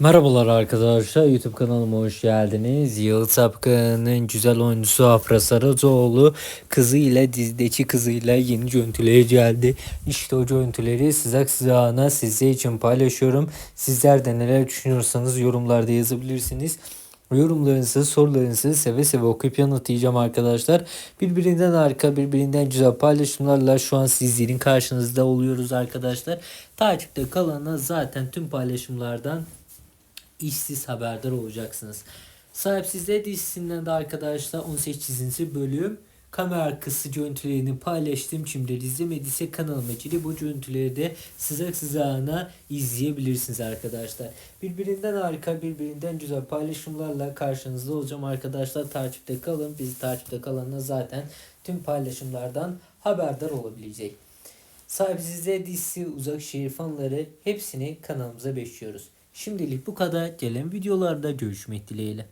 Merhabalar arkadaşlar YouTube kanalıma hoş geldiniz. Yıldız Apkı'nın güzel oyuncusu Afra Saracoğlu kızı ile dizideki kızıyla yeni görüntüleri geldi. İşte o görüntüleri sıcak sıcağına sizler için paylaşıyorum. Sizler de neler düşünüyorsanız yorumlarda yazabilirsiniz. Yorumlarınızı, sorularınızı seve seve okuyup yanıtlayacağım arkadaşlar. Birbirinden harika, birbirinden güzel paylaşımlarla şu an sizlerin karşınızda oluyoruz arkadaşlar. Takipte kalana zaten tüm paylaşımlardan işsiz haberdar olacaksınız. Sahipsizler dizisinden de arkadaşlar 18. bölüm kamera arkası görüntülerini paylaştım. Şimdi izlemediyse kanalıma girip bu görüntüleri de sıcak sıcağına izleyebilirsiniz arkadaşlar. Birbirinden harika, birbirinden güzel paylaşımlarla karşınızda olacağım arkadaşlar. Takipte kalın. Bizi takipte kalanına zaten tüm paylaşımlardan haberdar olabilecek. Sahipsizler dizisi uzak şehir fanları hepsini kanalımıza bekliyoruz. Şimdilik bu kadar. Gelen videolarda görüşmek dileğiyle.